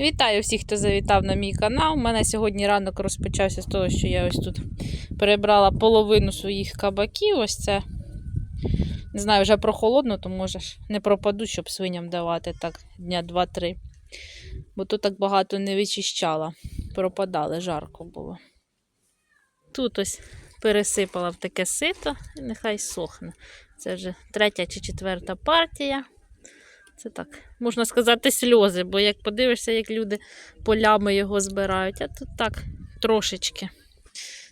Вітаю всіх, хто завітав на мій канал. У мене сьогодні ранок розпочався з того, що я ось тут перебрала половину своїх кабаків. Ось це. Не знаю, вже прохолодно, то може не пропаду, щоб свиням давати так дня 2-3. Бо тут так багато не вичищала. Пропадали, жарко було. Тут ось пересипала в таке сито і нехай сохне. Це вже третя чи четверта партія. Це так, можна сказати, сльози, бо як подивишся, як люди полями його збирають, а тут так трошечки.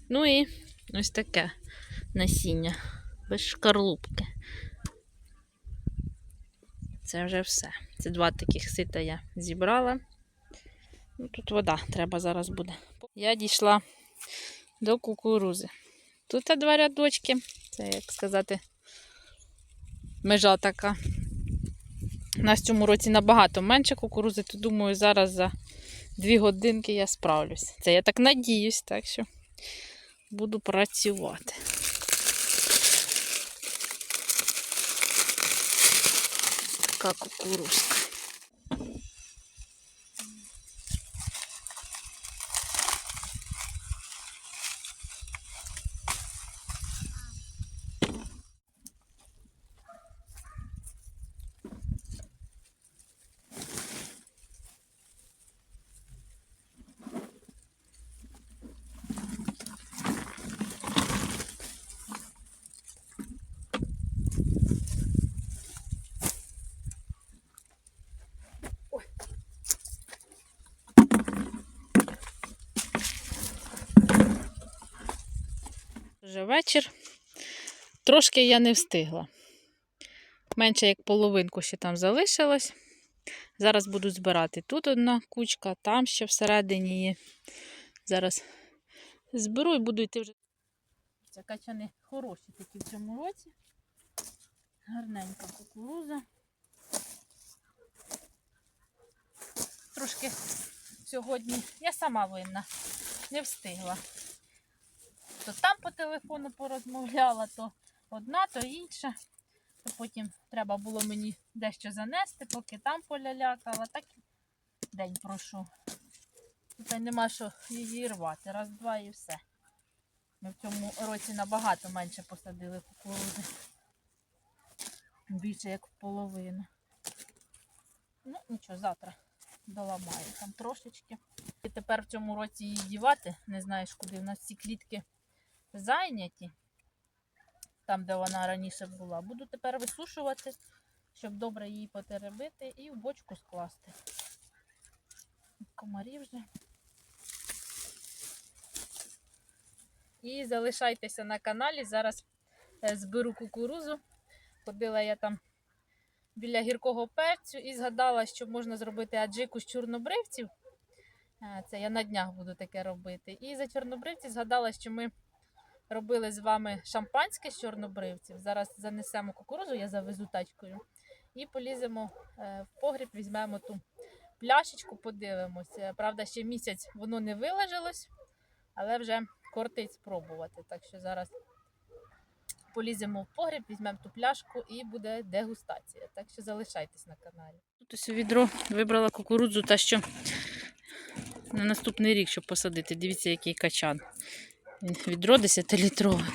Ну і ось таке насіння без шкарлупки. Це вже все. Це два таких сита я зібрала. Ну, Тут вода треба зараз буде. Я дійшла до кукурузи. Тут два рядочки. Це, як сказати, межа така. У нас в цьому році набагато менше кукурузи, то думаю, зараз за дві годинки я справлюсь. Це я так надіюсь, так що буду працювати. Така кукурузка. Вже вечір. Трошки я не встигла. Менше як половинку ще там залишилось. Зараз буду збирати. Тут одна кучка, там ще всередині є. Зараз зберу і буду йти вже. Це качани хороші такі в цьому році. Гарненька кукуруза. Трошки сьогодні я сама винна, не встигла то там по телефону порозмовляла, то одна, то інша. То потім треба було мені дещо занести, поки там полялякала, так день пройшов. Тут нема що її рвати. Раз, два і все. Ми в цьому році набагато менше посадили кукурузи. Більше як в половину. Ну, нічого, завтра доламаю там трошечки. І тепер в цьому році її дівати, не знаєш куди. У нас ці клітки зайняті, там, де вона раніше була. Буду тепер висушувати, щоб добре її потеребити і в бочку скласти. Комарі вже. І залишайтеся на каналі. Зараз е, зберу кукурузу. Ходила я там біля гіркого перцю і згадала, що можна зробити аджику з чорнобривців. Е, Це я на днях буду таке робити. І за чорнобривці згадала, що ми робили з вами шампанське з чорнобривців. Зараз занесемо кукурузу, я завезу тачкою. І поліземо е, в погріб, візьмемо ту пляшечку, подивимося. Правда, ще місяць воно не вилежалось, але вже кортить спробувати. Так що зараз поліземо в погріб, візьмемо ту пляшку і буде дегустація. Так що залишайтесь на каналі. Тут ось у відро вибрала кукурудзу, та що на наступний рік, щоб посадити. Дивіться, який качан. Він відро 10-літрове.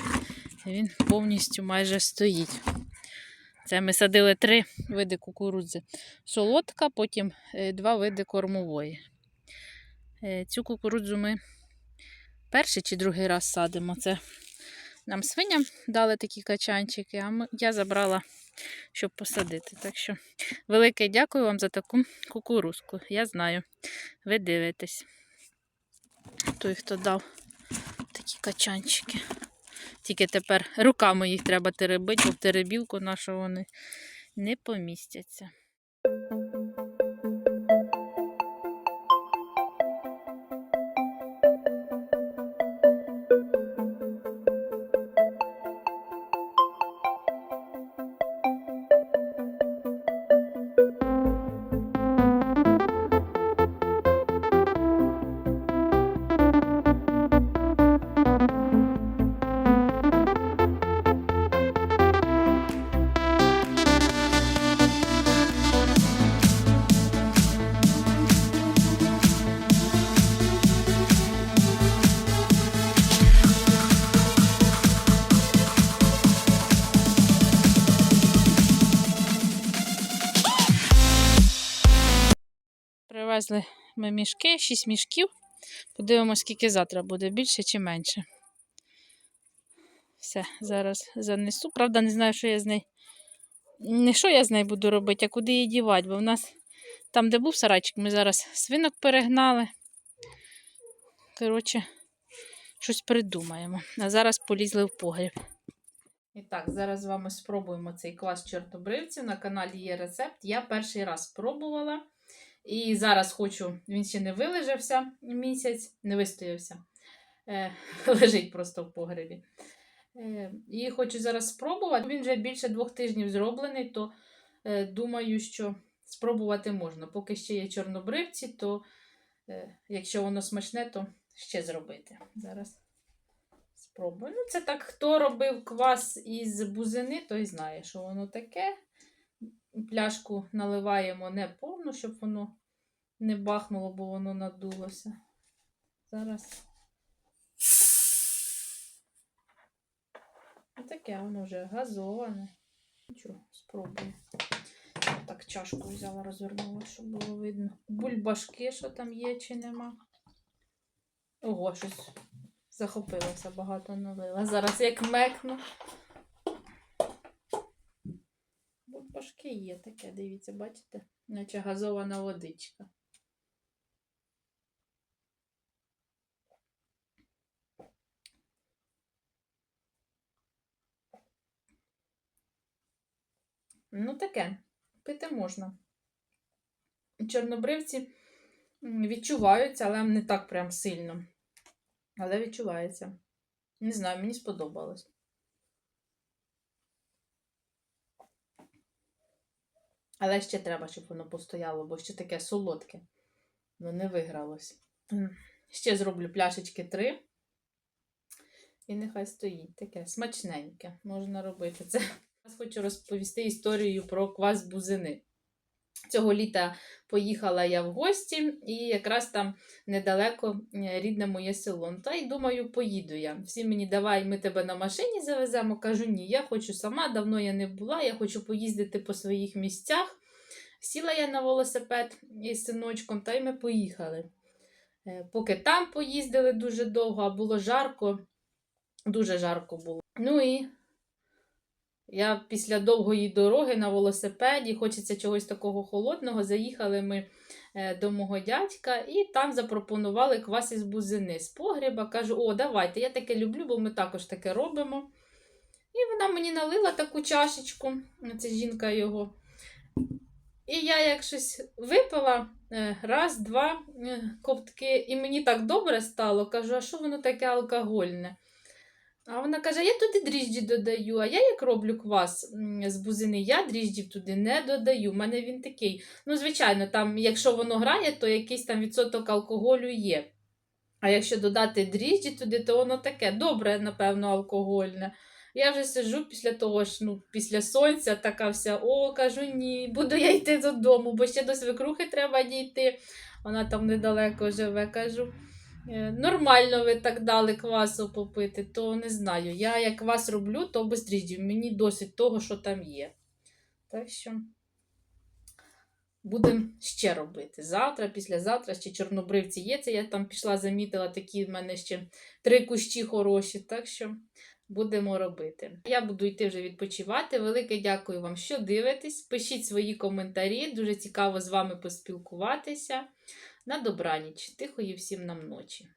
Він повністю майже стоїть. Це ми садили три види кукурудзи. Солодка, потім е, два види кормової. Е, Цю кукурудзу ми перший чи другий раз садимо. Це нам свиням дали такі качанчики, а я забрала, щоб посадити. Так що велике дякую вам за таку кукурузку. Я знаю, ви дивитесь. Той, хто дав такі качанчики. Тільки тепер руками їх треба теребити, бо в теребілку нашу вони не помістяться. Привезли ми мішки, 6 мішків. Подивимось, скільки завтра буде, більше чи менше. Все, зараз занесу. Правда, не знаю, що я з нею. Не що я з нею буду робити, а куди її дівати, бо в нас там, де був сарайчик, ми зараз свинок перегнали. Коротше, щось придумаємо. А зараз полізли в погріб. І так, зараз з вами спробуємо цей квас чортобривців. На каналі є рецепт. Я перший раз спробувала. І зараз хочу, він ще не вилежався місяць, не вистоявся. Е, лежить просто в погребі. Е, і хочу зараз спробувати. Він вже більше двох тижнів зроблений, то е, думаю, що спробувати можна. Поки ще є чорнобривці, то е, якщо воно смачне, то ще зробити. Зараз спробую. Ну, це так, хто робив квас із бузини, той знає, що воно таке. Пляшку наливаємо не повну, щоб воно не бахнуло, бо воно надулося. Зараз. Ну, Таке воно вже газоване. Нічого, спробую. Так, чашку взяла, розвернула, щоб було видно. Бульбашки, що там є, чи нема. Ого, щось захопилося, багато налила. Зараз як мекну. Бульбашки є таке, дивіться, бачите? Наче газована водичка. Ну, таке, пити можна. Чорнобривці відчуваються, але не так прям сильно. Але відчувається. Не знаю, мені сподобалось. Але ще треба, щоб воно постояло, бо ще таке солодке. Ну, не вигралось. Ще зроблю пляшечки три. І нехай стоїть таке смачненьке. Можна робити це. Хочу розповісти історію про квас бузини. Цього літа поїхала я в гості, і якраз там недалеко е, рідне моє село. Ну, Та й думаю, поїду я. Всі мені давай, ми тебе на машині завеземо. Кажу, ні, я хочу сама, давно я не була, я хочу поїздити по своїх місцях. Сіла я на велосипед із синочком, та й ми поїхали. Е, Поки там поїздили дуже довго, а було жарко, дуже жарко було. Ну і я після довгої дороги на велосипеді, хочеться чогось такого холодного. Заїхали ми е, до мого дядька і там запропонували квас із бузини з погреба. Кажу, о, давайте, я таке люблю, бо ми також таке робимо. І вона мені налила таку чашечку, це жінка його. І я як щось випила е, раз, два е, ковтки, і мені так добре стало. Кажу, а що воно таке алкогольне? А вона каже: я туди дріжджі додаю. А я як роблю квас з бузини, я дріжджів туди не додаю. У мене він такий. Ну, звичайно, там, якщо воно грає, то якийсь там відсоток алкоголю є. А якщо додати дріжджі туди, то воно таке добре, напевно, алкогольне. Я вже сиджу після того ж, ну, після сонця, така вся, о, кажу, ні, буду я йти додому, бо ще до свекрухи треба дійти. Вона там недалеко живе. Кажу, «Е, нормально ви так дали квасу попити, то не знаю. Я як квас роблю, то без дріжджів. Мені досить того, що там є. Так що будемо ще робити. Завтра, післязавтра ще чорнобривці є. Це я там пішла, замітила такі в мене ще три кущі хороші. Так що будемо робити. Я буду йти вже відпочивати. Велике дякую вам, що дивитесь. Пишіть свої коментарі. Дуже цікаво з вами поспілкуватися. На добраніч, тихої всім нам ночі.